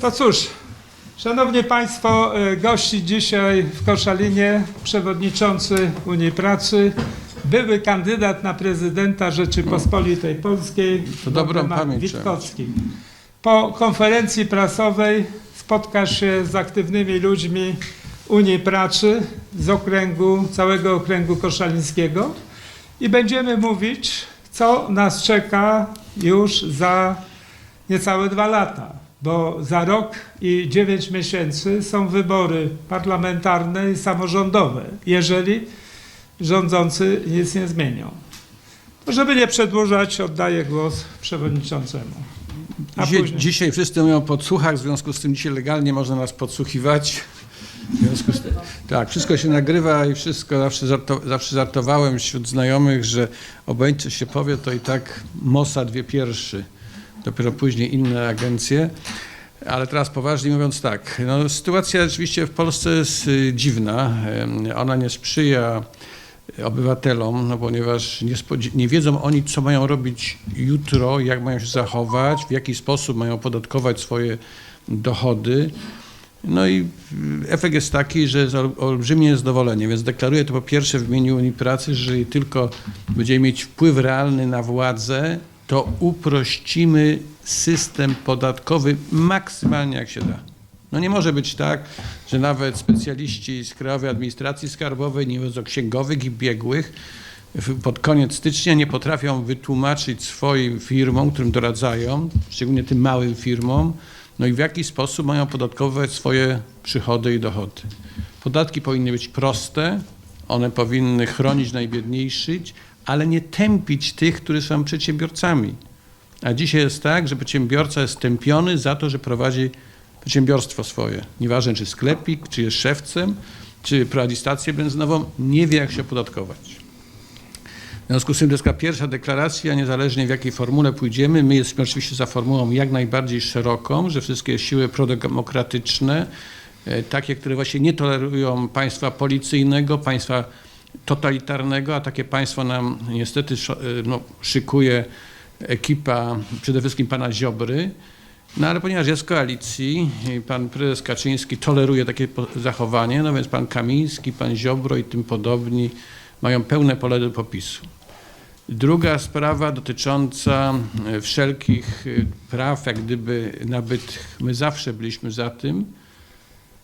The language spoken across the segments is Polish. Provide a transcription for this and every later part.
To cóż, Szanowni Państwo, e, gości dzisiaj w Koszalinie przewodniczący Unii Pracy, były kandydat na prezydenta Rzeczypospolitej Polskiej, To dobrą pamięć Witkowski. Po konferencji prasowej spotkasz się z aktywnymi ludźmi Unii Pracy z okręgu, całego okręgu koszalińskiego i będziemy mówić, co nas czeka już za niecałe dwa lata, bo za rok i dziewięć miesięcy są wybory parlamentarne i samorządowe, jeżeli rządzący nic nie zmienią. To żeby nie przedłużać, oddaję głos przewodniczącemu. A Dzisiaj, później- dzisiaj wszyscy mówią o podsłuchach, w związku z tym dzisiaj legalnie można nas podsłuchiwać. W związku z tym, tak, wszystko się nagrywa i wszystko, zawsze, żarto, zawsze żartowałem wśród znajomych, że obojętnie co się powie, to i tak Mossad wie pierwszy, dopiero później inne agencje. Ale teraz poważnie mówiąc tak, no, sytuacja rzeczywiście w Polsce jest y, dziwna. Ona nie sprzyja obywatelom, no ponieważ nie, nie wiedzą oni, co mają robić jutro, jak mają się zachować, w jaki sposób mają opodatkować swoje dochody. No i y, efekt jest taki, że jest ol- olbrzymie niezadowolenie, więc deklaruję to po pierwsze w imieniu Unii Pracy, że jeżeli tylko będziemy mieć wpływ realny na władzę, to uprościmy system podatkowy maksymalnie jak się da. No nie może być tak, że nawet specjaliści z Krajowej Administracji Skarbowej, nie o księgowych i biegłych, pod koniec stycznia nie potrafią wytłumaczyć swoim firmom, którym doradzają, szczególnie tym małym firmom, no i w jaki sposób mają podatkować swoje przychody i dochody. Podatki powinny być proste, one powinny chronić najbiedniejszych, ale nie tępić tych, którzy są przedsiębiorcami. A dzisiaj jest tak, że przedsiębiorca jest tępiony za to, że prowadzi przedsiębiorstwo swoje. Nieważne, czy sklepik, czy jest szewcem, czy prowadzi stację benzynową, nie wie, jak się opodatkować. W związku z tym to jest pierwsza deklaracja, niezależnie w jakiej formule pójdziemy. My jesteśmy oczywiście za formułą jak najbardziej szeroką, że wszystkie siły prodemokratyczne, e, takie, które właśnie nie tolerują państwa policyjnego, państwa totalitarnego, a takie państwo nam niestety e, no, szykuje ekipa przede wszystkim pana Ziobry. No ale ponieważ jest koalicji pan prezes Kaczyński toleruje takie zachowanie, no więc pan Kamiński, pan Ziobro i tym podobni mają pełne pole do popisu. Druga sprawa dotycząca e, wszelkich e, praw, jak gdyby nabytych. My zawsze byliśmy za tym,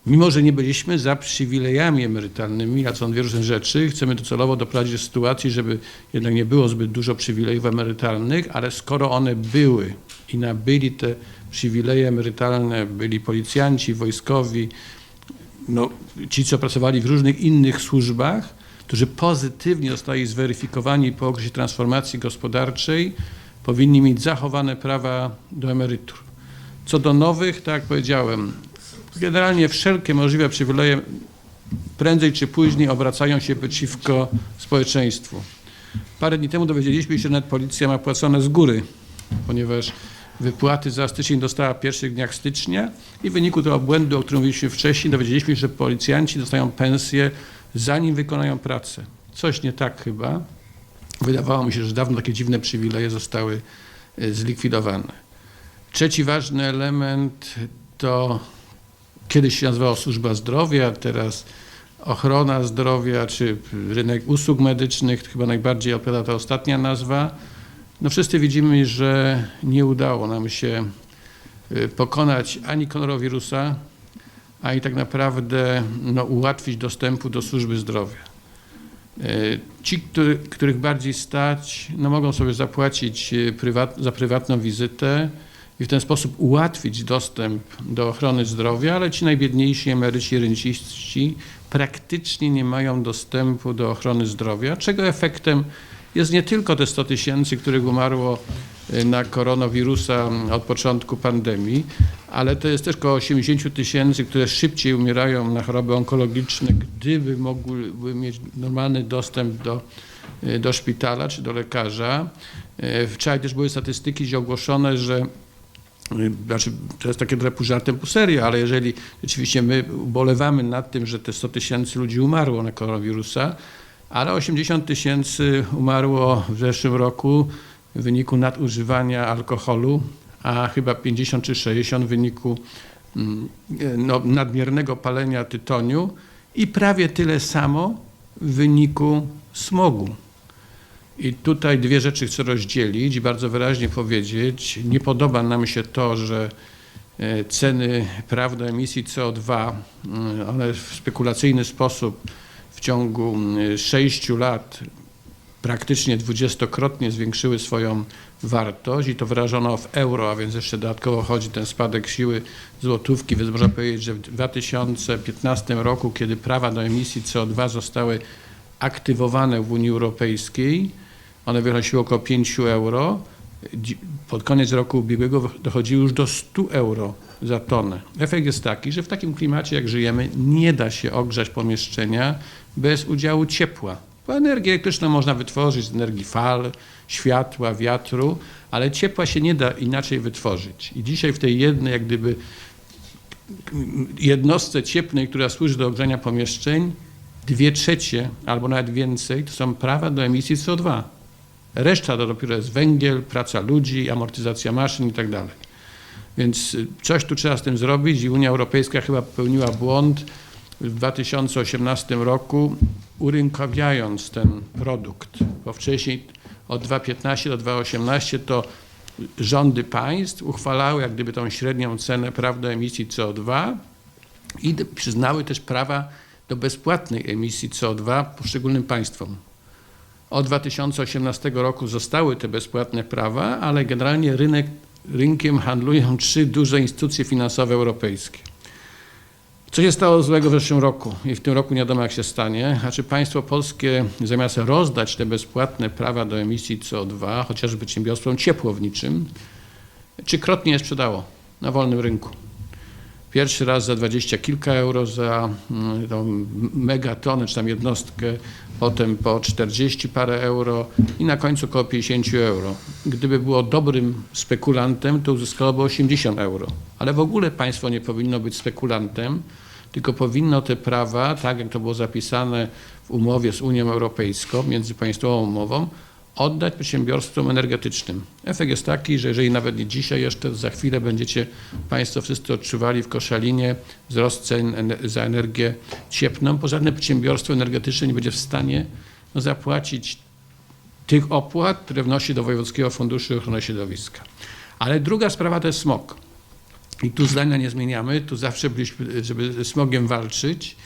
mimo że nie byliśmy za przywilejami emerytalnymi, a są dwie różne rzeczy. Chcemy docelowo doprowadzić do sytuacji, żeby jednak nie było zbyt dużo przywilejów emerytalnych, ale skoro one były i nabyli te przywileje emerytalne, byli policjanci, wojskowi, no, ci, co pracowali w różnych innych służbach, którzy pozytywnie zostali zweryfikowani po okresie transformacji gospodarczej, powinni mieć zachowane prawa do emerytur. Co do nowych, tak jak powiedziałem, generalnie wszelkie możliwe przywileje prędzej czy później obracają się przeciwko społeczeństwu. Parę dni temu dowiedzieliśmy się, że nawet policja ma płacone z góry, ponieważ wypłaty za styczeń dostała w pierwszych dniach stycznia i w wyniku tego błędu, o którym mówiliśmy wcześniej, dowiedzieliśmy się, że policjanci dostają pensję zanim wykonają pracę. Coś nie tak chyba. Wydawało mi się, że dawno takie dziwne przywileje zostały e, zlikwidowane. Trzeci ważny element to kiedyś się nazywało służba zdrowia, teraz ochrona zdrowia czy rynek usług medycznych, chyba najbardziej odpowiada ta ostatnia nazwa. No wszyscy widzimy, że nie udało nam się y, pokonać ani koronawirusa, ani tak naprawdę no, ułatwić dostępu do służby zdrowia. Y, Ci, który, których bardziej stać, no, mogą sobie zapłacić y, prywat, za prywatną wizytę i w ten sposób ułatwić dostęp do ochrony zdrowia, ale ci najbiedniejsi emeryci renciści praktycznie nie mają dostępu do ochrony zdrowia, czego efektem jest nie tylko te 100 tysięcy, których umarło y, na koronawirusa od początku pandemii, ale to jest też około 80 tysięcy, które szybciej umierają na choroby onkologiczne, gdyby mogły mieć normalny dostęp do, y, do szpitala czy do lekarza. Y, Wczoraj też były statystyki gdzie ogłoszone, że znaczy, to jest takie pół żartem, pół serio, ale jeżeli rzeczywiście my ubolewamy nad tym, że te 100 tysięcy ludzi umarło na koronawirusa, ale 80 tysięcy umarło w zeszłym roku w wyniku nadużywania alkoholu, a chyba 50 czy 60 w wyniku mm, no, nadmiernego palenia tytoniu i prawie tyle samo w wyniku smogu. I tutaj dwie rzeczy chcę rozdzielić i bardzo wyraźnie powiedzieć. Nie podoba nam się to, że e, ceny praw do emisji CO2, mm, one w spekulacyjny sposób w ciągu mm, sześciu lat praktycznie dwudziestokrotnie zwiększyły swoją wartość i to wyrażono w euro, a więc jeszcze dodatkowo chodzi ten spadek siły złotówki, więc można powiedzieć, że w 2015 roku, kiedy prawa do emisji CO2 zostały aktywowane w Unii Europejskiej, one wynosiły około 5 euro. Pod koniec roku ubiegłego dochodziły już do 100 euro za tonę. Efekt jest taki, że w takim klimacie, jak żyjemy, nie da się ogrzać pomieszczenia bez udziału ciepła. Bo energię elektryczną można wytworzyć z energii fal, światła, wiatru, ale ciepła się nie da inaczej wytworzyć. I dzisiaj w tej jednej, jak gdyby jednostce cieplnej, która służy do ogrzania pomieszczeń, dwie trzecie albo nawet więcej to są prawa do emisji CO2. Reszta to dopiero jest węgiel, praca ludzi, amortyzacja maszyn i tak dalej. Więc y, coś tu trzeba z tym zrobić i Unia Europejska chyba popełniła błąd w 2018 roku, urynkowiając ten produkt, bo wcześniej od 2,15 do 2,18 to rządy państw uchwalały jak gdyby tą średnią cenę praw do emisji CO2 i przyznały też prawa do bezpłatnej emisji CO2 poszczególnym państwom. Od 2018 roku zostały te bezpłatne prawa, ale generalnie rynek, rynkiem handlują trzy duże instytucje finansowe europejskie. Co się stało złego w zeszłym roku i w tym roku nie wiadomo jak się stanie? Znaczy państwo polskie zamiast rozdać te bezpłatne prawa do emisji CO2, chociażby przedsiębiorstwom ciepłowniczym, trzykrotnie je sprzedało na wolnym rynku. Pierwszy raz za dwadzieścia kilka euro za mm, tą megatonę, czy tam jednostkę, potem po 40 parę euro i na końcu około 50 euro. Gdyby było dobrym spekulantem, to uzyskałoby 80 euro. Ale w ogóle państwo nie powinno być spekulantem, tylko powinno te prawa, tak jak to było zapisane w umowie z Unią Europejską, międzypaństwową umową, oddać przedsiębiorstwom energetycznym. Efekt jest taki, że jeżeli nawet nie dzisiaj jeszcze, za chwilę będziecie Państwo wszyscy odczuwali w Koszalinie wzrost cen za energię cieplną, bo żadne przedsiębiorstwo energetyczne nie będzie w stanie no, zapłacić tych opłat, które wnosi do Wojewódzkiego Funduszu Ochrony Środowiska. Ale druga sprawa to jest smog. I tu zdania nie zmieniamy, tu zawsze byliśmy, żeby ze smogiem walczyć.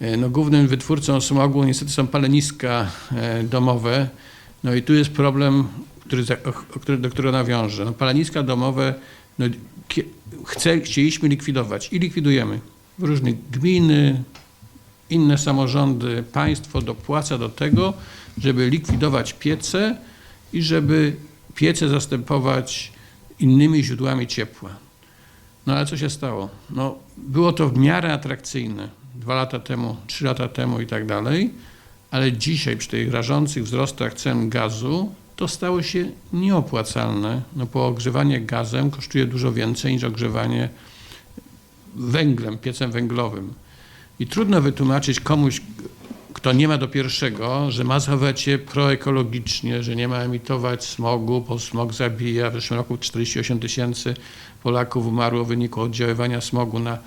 E, No, głównym wytwórcą smogu niestety są paleniska e, domowe. No i tu jest problem, który, do którego nawiążę. No, paleniska domowe no, chce, chcieliśmy likwidować i likwidujemy. Różne gminy, inne samorządy, państwo dopłaca do tego, żeby likwidować piece i żeby piece zastępować innymi źródłami ciepła. No ale co się stało? No, było to w miarę atrakcyjne dwa lata temu, trzy lata temu i tak dalej, ale dzisiaj przy tych rażących wzrostach cen gazu to stało się nieopłacalne, no bo ogrzewanie gazem kosztuje dużo więcej niż ogrzewanie węglem, piecem węglowym. I trudno wytłumaczyć komuś, kto nie ma do pierwszego, że ma zachowywać się proekologicznie, że nie ma emitować smogu, bo smog zabija. W zeszłym roku 48 tysięcy Polaków umarło w wyniku oddziaływania smogu na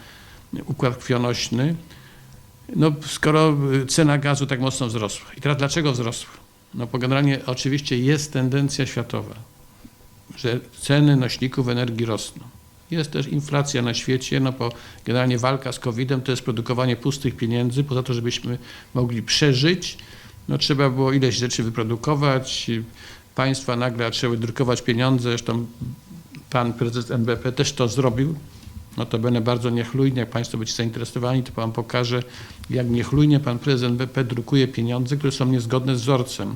układ krwionośny. No, skoro y, cena gazu tak mocno wzrosła. I teraz dlaczego wzrosła? No bo generalnie oczywiście jest tendencja światowa, że ceny nośników energii rosną. Jest też inflacja na świecie, no bo generalnie walka z COVID-em to jest produkowanie pustych pieniędzy, poza to, żebyśmy mogli przeżyć, no trzeba było ileś rzeczy wyprodukować, państwa nagle zaczęły drukować pieniądze, zresztą pan prezes NBP też to zrobił, notabene bardzo niechlujnie, jak państwo będziecie zainteresowani, to wam pokażę, jak niechlujnie pan prezes NBP drukuje pieniądze, które są niezgodne z wzorcem.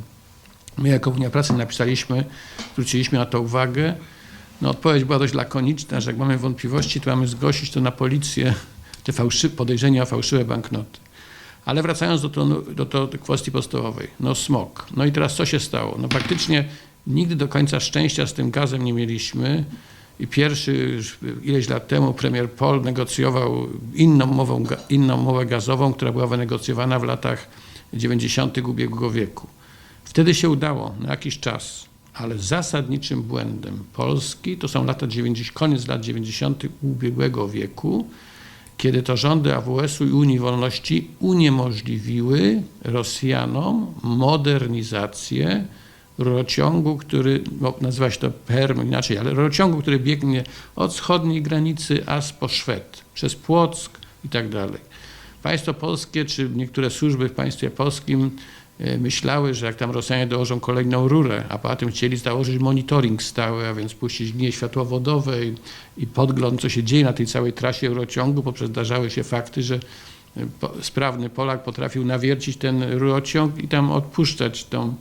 My jako Unia Pracy napisaliśmy, zwróciliśmy na to uwagę, no odpowiedź była dość lakoniczna, że jak mamy wątpliwości, to mamy zgłosić to na policję, te fałszy, podejrzenia o fałszywe banknoty. Ale wracając do, to, do, to, do kwestii podstawowej, no smog. No i teraz co się stało? No praktycznie nigdy do końca szczęścia z tym gazem nie mieliśmy i pierwszy już ileś lat temu premier Pol negocjował inną, mową, inną mowę gazową, która była wynegocjowana w latach 90. ubiegłego wieku. Wtedy się udało na jakiś czas, ale zasadniczym błędem Polski to są lata 90, koniec lat 90. ubiegłego wieku, kiedy to rządy AWS-u i Unii Wolności uniemożliwiły Rosjanom modernizację rurociągu, który, nazywa się to PERM inaczej, ale rurociągu, który biegnie od wschodniej granicy aż po Szwed, przez Płock i tak dalej. Państwo polskie, czy niektóre służby w państwie polskim e, myślały, że jak tam Rosjanie dołożą kolejną rurę, a poza tym chcieli założyć monitoring stały, a więc puścić linie światłowodowe i, i podgląd, co się dzieje na tej całej trasie rurociągu, poprzez zdarzały się fakty, że e, sprawny Polak potrafił nawiercić ten rurociąg i tam odpuszczać tą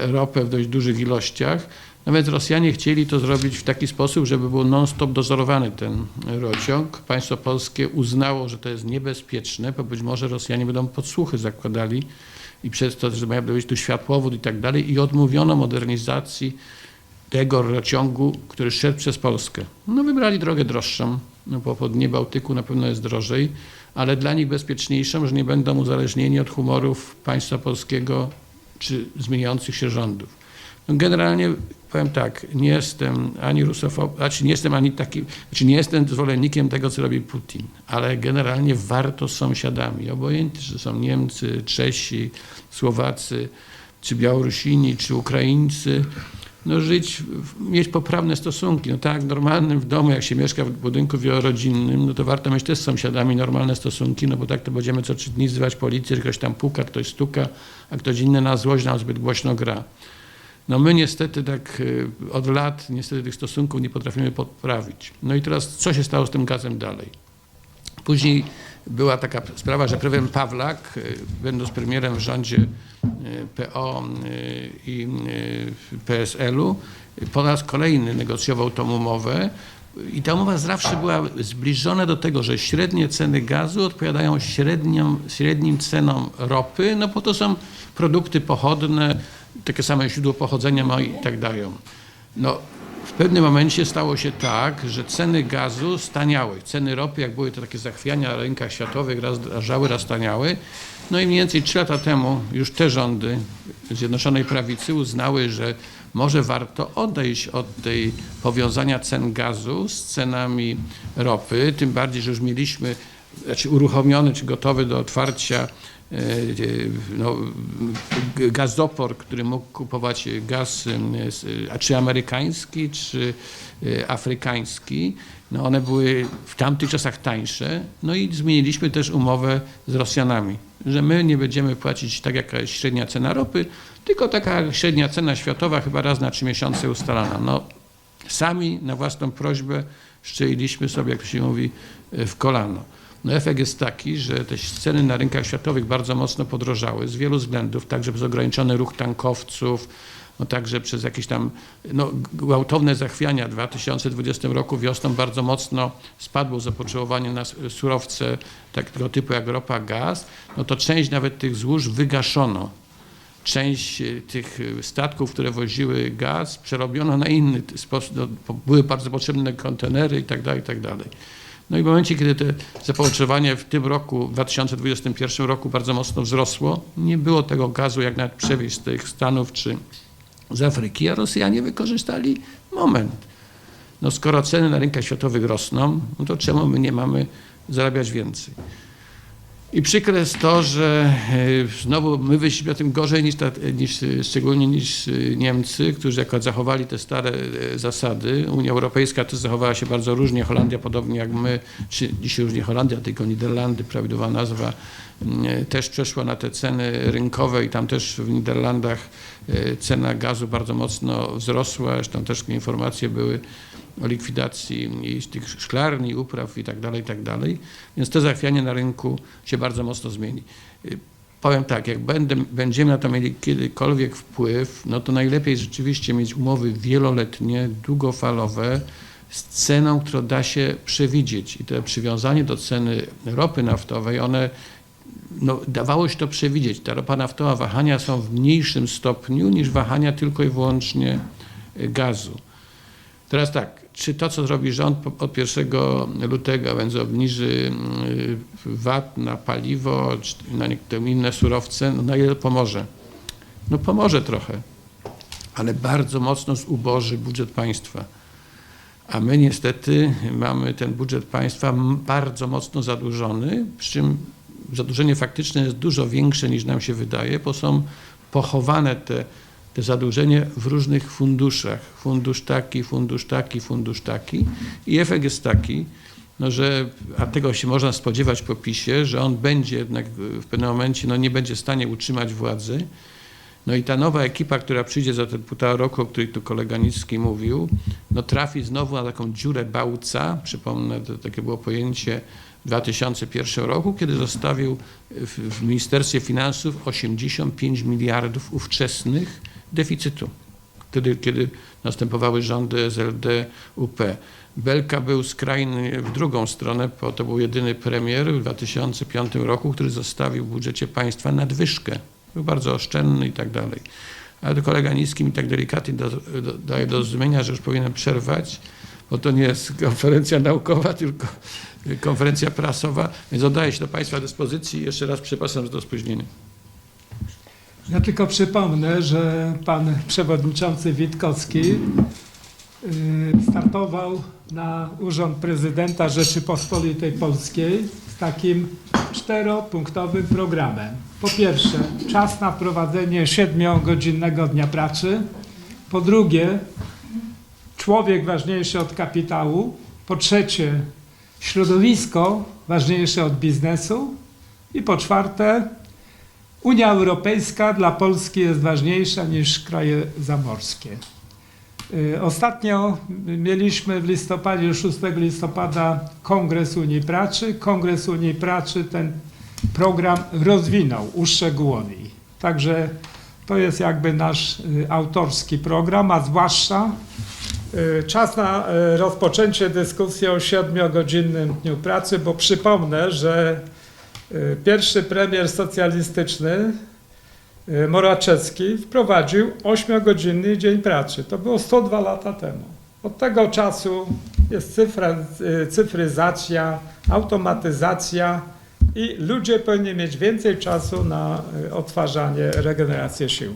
ropę w dość dużych ilościach. Nawet Rosjanie chcieli to zrobić w taki sposób, żeby był non-stop dozorowany ten rurociąg. Państwo polskie uznało, że to jest niebezpieczne, bo być może Rosjanie będą podsłuchy zakładali i przez to, że mają być tu światłowód i tak dalej i odmówiono modernizacji tego rurociągu, który szedł przez Polskę. No wybrali drogę droższą, no bo po dnie Bałtyku na pewno jest drożej, ale dla nich bezpieczniejszą, że nie będą uzależnieni od humorów państwa polskiego czy zmieniających się rządów. No generalnie powiem tak, nie jestem ani rusofob, znaczy nie jestem ani taki, znaczy nie jestem zwolennikiem tego, co robi Putin, ale generalnie warto z sąsiadami, obojętnie, czy są Niemcy, Czesi, Słowacy, czy Białorusini, czy Ukraińcy, no żyć, mieć poprawne stosunki. No tak, normalnym w domu, jak się mieszka w budynku wielorodzinnym, no to warto mieć też z sąsiadami normalne stosunki, no bo tak to będziemy co trzy dni wzywać policję, ktoś tam puka, ktoś stuka, a ktoś inny na złość nam zbyt głośno gra. No my niestety tak y, od lat niestety tych stosunków nie potrafimy poprawić. No i teraz co się stało z tym gazem dalej? Później była taka sprawa, że prezydent Pawlak, y, będąc premierem w rządzie y, PO y, i PSL-u, po raz kolejny negocjował tą umowę i ta umowa zawsze była zbliżona do tego, że średnie ceny gazu odpowiadają średnim cenom ropy, no bo to są produkty pochodne, takie same źródło pochodzenia ma i tak dalej. No, w pewnym momencie stało się tak, że ceny gazu staniały. Ceny ropy, jak były to takie zachwiania na rynkach światowych, raz drażały, raz staniały. No i mniej więcej trzy lata temu już te rządy Zjednoczonej Prawicy uznały, że może warto odejść od tej powiązania cen gazu z cenami ropy, tym bardziej, że już mieliśmy znaczy uruchomiony czy gotowy do otwarcia no, g- gazopor, który mógł kupować gaz, czy amerykański, czy e, afrykański. No one były w tamtych czasach tańsze. No i zmieniliśmy też umowę z Rosjanami, że my nie będziemy płacić tak jak jakaś średnia cena ropy, tylko taka średnia cena światowa chyba raz na trzy miesiące ustalana. No, sami na własną prośbę szczeliliśmy sobie, jak się mówi, e, w kolano. No efekt jest taki, że te ceny na rynkach światowych bardzo mocno podrożały z wielu względów, także przez ograniczony ruch tankowców, no także przez jakieś tam no, gwałtowne zachwiania. W 2020 roku wiosną bardzo mocno spadło zapotrzebowanie na surowce takiego typu jak ropa, gaz, no to część nawet tych złóż wygaszono część e, tych e, statków, które woziły gaz, przerobiono na inny sposób. No, były bardzo potrzebne kontenery i tak No i w momencie, kiedy to zapotrzebowanie w tym roku, w 2021 roku bardzo mocno wzrosło, nie było tego gazu, jak nawet przewieźć z tych Stanów czy z Afryki, a Rosjanie wykorzystali moment. No skoro ceny na rynkach światowych rosną, no to czemu my nie mamy zarabiać więcej? I przykre jest to, że e, znowu my wyszliśmy na tym gorzej niż, ta, niż szczególnie niż e, Niemcy, którzy jako zachowali te stare e, zasady. Unia Europejska też zachowała się bardzo różnie. Holandia podobnie jak my, czy dzisiaj już nie Holandia, tylko Niderlandy, prawidłowa nazwa, m, e, też przeszła na te ceny rynkowe i tam też w Niderlandach cena gazu bardzo mocno wzrosła. Zresztą też informacje były likwidacji tych szklarni, upraw i tak dalej, i tak dalej. Więc to zachwianie na rynku się bardzo mocno zmieni. Y, Powiem tak, jak będę, będziemy na to mieli kiedykolwiek wpływ, no to najlepiej rzeczywiście mieć umowy wieloletnie, długofalowe, z ceną, którą da się przewidzieć. I to przywiązanie do ceny ropy naftowej, one no, dawało się to przewidzieć. Ta ropa naftowa, wahania są w mniejszym stopniu niż wahania tylko i wyłącznie gazu. Teraz tak, czy to, co zrobi rząd od 1 lutego, więc obniży mm, VAT na paliwo, czy na niektóre inne surowce, no na ile pomoże? No pomoże trochę, ale bardzo mocno zuboży budżet państwa. A my niestety mamy ten budżet państwa bardzo mocno zadłużony, przy czym zadłużenie faktyczne jest dużo większe niż nam się wydaje, bo są pochowane te zadłużenie w różnych funduszach. Fundusz taki, fundusz taki, fundusz taki. I efekt jest taki, no, że, a tego się można spodziewać po PiSie, że on będzie jednak w pewnym momencie, no nie będzie w stanie utrzymać władzy. No i ta nowa ekipa, która przyjdzie za te półtora roku, o której tu kolega Nicki mówił, no trafi znowu na taką dziurę bałca. Przypomnę, to takie było pojęcie w 2001 roku, kiedy zostawił w, w Ministerstwie Finansów 85 miliardów ówczesnych deficytu. Wtedy, kiedy następowały rządy SLD, UP. Belka był skrajny w drugą stronę, bo to był jedyny premier w 2005 roku, który zostawił w budżecie państwa nadwyżkę. Był bardzo oszczędny i tak dalej. Ale to kolega Niski mi tak delikatnie do, do, daje do zrozumienia, że już powinienem przerwać, bo to nie jest konferencja naukowa, tylko konferencja prasowa, więc oddaję się do Państwa dyspozycji i jeszcze raz przepraszam za to spóźnienie. Ja tylko przypomnę, że pan przewodniczący Witkowski y, startował na urząd prezydenta Rzeczypospolitej Polskiej z takim czteropunktowym programem. Po pierwsze, czas na wprowadzenie siedmiogodzinnego dnia pracy. Po drugie, człowiek ważniejszy od kapitału. Po trzecie, środowisko ważniejsze od biznesu. I po czwarte, Unia Europejska dla Polski jest ważniejsza niż kraje zamorskie. Y, Ostatnio mieliśmy w listopadzie, 6 listopada Kongres Unii Pracy. Kongres Unii Pracy ten program rozwinął, uszczegółowił. Także to jest jakby nasz y, autorski program, a zwłaszcza y, czas na rozpoczęcie dyskusji o siedmiogodzinnym dniu pracy, bo przypomnę, że pierwszy premier socjalistyczny y, Moraczewski wprowadził 8-godzinny dzień pracy. To było 102 lata temu. Od tego czasu jest cyfra, y, cyfryzacja, automatyzacja i ludzie powinni mieć więcej czasu na odtwarzanie, regenerację sił.